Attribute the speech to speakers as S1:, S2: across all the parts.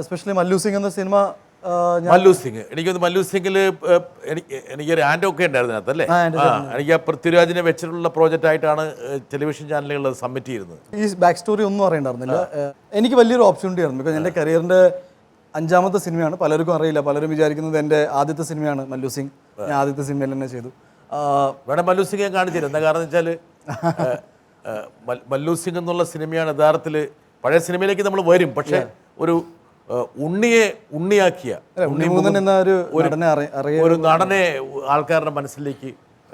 S1: Especially Mallu Singh എന്ന cinema
S2: Mallu Singh. എനിക്കൊന്ന് മല്ലു സിംഗിൽ എനിക്ക് ഒരു ആൻഡ് ഒക്കെ ഉണ്ടായിരുന്നു അതിനകത്ത് അല്ലേ?
S1: ആ, ആൻഡ്
S2: ആ എനിക്ക് ആ പൃഥ്വിരാജിനെ വെച്ചിട്ടുള്ള പ്രോജക്റ്റ് ആയിട്ടാണ് ടെലിവിഷൻ ചാനലുകൾ സബ്മിറ്റ് ചെയ്യുന്നത്
S1: ഈ ബാക്ക് സ്റ്റോറി ഒന്നും അറിയണ്ടായിരുന്നില്ല. എനിക്ക് വലിയൊരു ഓപ്പർച്യൂണിറ്റി ആയിരുന്നു ബിക്കോസ് എന്റെ കരിയറിന്റെ അഞ്ചാമത്തെ സിനിമയാണ്. പലർക്കും അറിയില്ല. പലരും വിചാരിക്കുന്നത് എന്റെ ആദ്യത്തെ സിനിമയാണ് മല്ലു സിംഗ്. ഞാൻ ആദ്യത്തെ സിനിമയിൽ തന്നെ ചെയ്തു.
S2: വേണം മല്ലു സിംഗ് ഞാൻ കാണിച്ചിരുന്നത് കാരണം വെച്ചാൽ മല്ലു സിംഗ് എന്നുള്ള സിനിമയാണ് യഥാർത്ഥത്തിൽ പഴയ സിനിമയിലേക്ക് നമ്മൾ വരും. പക്ഷേ ഒരു ഉണ്ണിയെ ഉണ്ണിയാക്കിയ
S1: ഒരു നടനെ
S2: ആൾക്കാരുടെ മനസ്സിലേക്ക്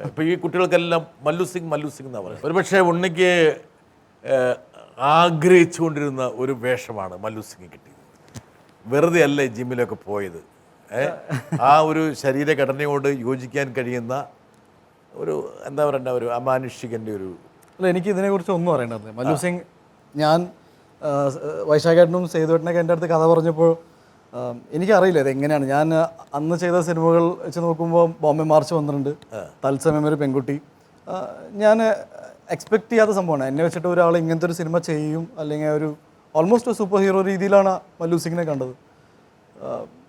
S2: ഇപ്പൊ ഈ കുട്ടികൾക്കെല്ലാം മല്ലു സിംഗ് മല്ലു സിംഗ് എന്നാ പറയുന്നത്. ഒരുപക്ഷെ ഉണ്ണിക്ക് ആഗ്രഹിച്ചുകൊണ്ടിരുന്ന ഒരു വേഷമാണ് മല്ലു സിംഗ് കിട്ടിയത്. വെറുതെ അല്ലേ ജിമ്മിലൊക്കെ പോയത്? ആ ഒരു ശരീരഘടനയോട് യോജിക്കാൻ കഴിയുന്ന ഒരു എന്താ പറയണ്ട ഒരു അമാനുഷികന്റെ ഒരു
S1: അല്ല എനിക്ക് ഇതിനെക്കുറിച്ച് ഒന്നും അറിയണ്ടായിരുന്നു മല്ലു സിംഗ് ഞാൻ വൈശാഖേട്ടനും സേതുവേട്ടനൊക്കെ എന്റെ അടുത്ത് കഥ പറഞ്ഞപ്പോൾ എനിക്കറിയില്ല ഇത് എങ്ങനെയാണ്. ഞാൻ അന്ന് ചെയ്ത സിനിമകൾ വെച്ച് നോക്കുമ്പോൾ ബോംബെ മാർച്ച് വന്നിട്ടുണ്ട് തത്സമയം ഒരു പെൺകുട്ടി. ഞാൻ എക്സ്പെക്ട് ചെയ്യാത്ത സംഭവമാണ്. എന്നെ വെച്ചിട്ട് ഒരാൾ ഇങ്ങനത്തെ ഒരു സിനിമ ചെയ്യും അല്ലെങ്കിൽ ഒരു ഓൾമോസ്റ്റ് ഒരു സൂപ്പർ ഹീറോ രീതിയിലാണ് മല്ലു സിംഗിനെ കണ്ടത്.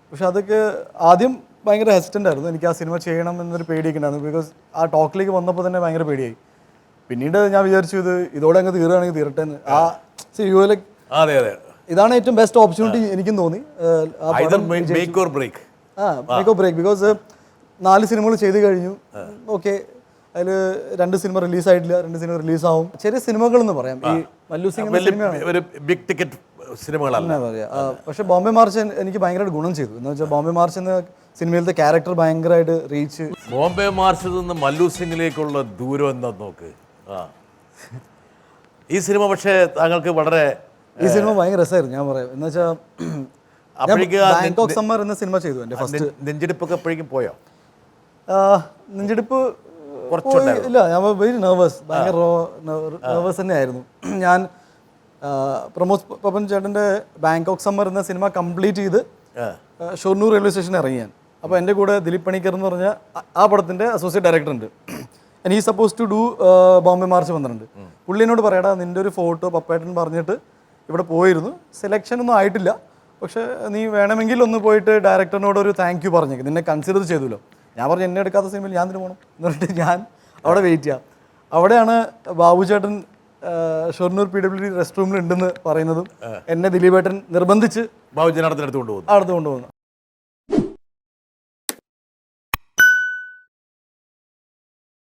S1: പക്ഷെ അതൊക്കെ ആദ്യം ഭയങ്കര ഹെസിറ്റന്റ് ആയിരുന്നു. എനിക്ക് ആ സിനിമ ചെയ്യണം എന്നൊരു പേടിയൊക്കെ ഉണ്ടായിരുന്നു. ബിക്കോസ് ആ ടോക്കിലേക്ക് വന്നപ്പോൾ തന്നെ ഭയങ്കര പേടിയായി. പിന്നീട് ഞാൻ വിചാരിച്ചു ഇത് ഇതോടെ അങ്ങ് തീരുകയാണെങ്കിൽ തീരട്ടെ എന്ന് ആ യു എൽ
S2: അതെ അതെ.
S1: ഇതാണ് ഏറ്റവും ബെസ്റ്റ് ഓപ്പർച്യൂണിറ്റി എനിക്കും തോന്നി.
S2: മേക്ക് ഓർ ബ്രേക്ക്
S1: ആ മേക്ക് ബ്രേക്ക് ബിക്കോസ് നാല് സിനിമകൾ ചെയ്ത് കഴിഞ്ഞു. ഓക്കെ അതിൽ രണ്ട് സിനിമ റിലീസ് ആയിട്ടില്ല രണ്ട് സിനിമ റിലീസ് ആവും. ചെറിയ സിനിമകൾ എന്ന് പറയാം. ഈ മല്ലു സിംഗ്
S2: ഒരു ബിഗ് ടിക്കറ്റ് സിനിമകളല്ല
S1: പക്ഷെ ബോംബെ മാർച്ച് എനിക്ക് ഭയങ്കരമായിട്ട് ഗുണം ചെയ്തു. എന്ന് വെച്ചാൽ ബോംബെ മാർച്ച് എന്ന സിനിമയിലത്തെ ക്യാരക്ടർ ഭയങ്കരമായിട്ട് റീച്ച്
S2: ബോംബെ മാർച്ചിൽ നിന്ന് മല്ലു സിംഗിലേക്കുള്ള ദൂരം എന്താ നോക്ക്. ഈ സിനിമ പക്ഷേ താങ്കൾക്ക് വളരെ
S1: ഈ സിനിമ ഭയങ്കര രസമായിരുന്നു ഞാൻ പറയാം. എന്ന് വെച്ചാൽ ബാങ്കോക്ക് സമ്മർ എന്ന സിനിമ ചെയ്തു എന്റെ ഫസ്റ്റ്.
S2: നെഞ്ചെടുപ്പൊക്കെ എപ്പോഴേക്കും പോയോ?
S1: നെഞ്ചെടുപ്പ് ഇല്ല ഞാൻ വെരി നെർവസ് ഭയങ്കര നെർവസ് തന്നെയായിരുന്നു. ഞാൻ പ്രമോദ് പപ്പൻ ചേട്ടന്റെ ബാങ്കോക്ക് സമ്മർ എന്ന സിനിമ കംപ്ലീറ്റ് ചെയ്ത് ഷൊർണൂർ റെയിൽവേ സ്റ്റേഷനിൽ ഇറങ്ങി ഞാൻ അപ്പോൾ എന്റെ കൂടെ ദിലീപ് പണിക്കർ എന്ന് പറഞ്ഞ ആ- ആ പടത്തിന്റെ അസോസിയേറ്റ് ഡയറക്ടർ ഉണ്ട്. ആൻഡ് ഈ suppose to do Bombay March പന്ത്രണ്ട്. പുള്ളിനോട് പറയടാ നിന്റെ ഒരു ഫോട്ടോ പപ്പേട്ടൻ പറഞ്ഞിട്ട് ഇവിടെ പോയിരുന്നു. സെലക്ഷൻ ഒന്നും ആയിട്ടില്ല. പക്ഷേ നീ വേണമെങ്കിൽ ഒന്ന് പോയിട്ട് ഡയറക്ടറിനോട് ഒരു താങ്ക് യു പറഞ്ഞേക്ക്. നിന്നെ കൺസിഡർ ചെയ്തല്ലോ. ഞാൻ പറഞ്ഞു എന്നെ എടുക്കാത്ത സിനിമയിൽ ഞാൻ തന്നെ പോകണം എന്ന് പറഞ്ഞിട്ട് ഞാൻ അവിടെ വെയിറ്റ് ചെയ്യാം. അവിടെയാണ് ബാബു ചേട്ടൻ Shoranur P W D rest റൂമിൽ ഉണ്ടെന്ന് പറയുന്നതും എന്നെ ദിലീപേട്ടൻ നിർബന്ധിച്ച്
S2: ബാബു ചേട്ടൻ അടുത്ത് പോകുന്നു
S1: അടുത്ത് കൊണ്ടുപോകുന്നു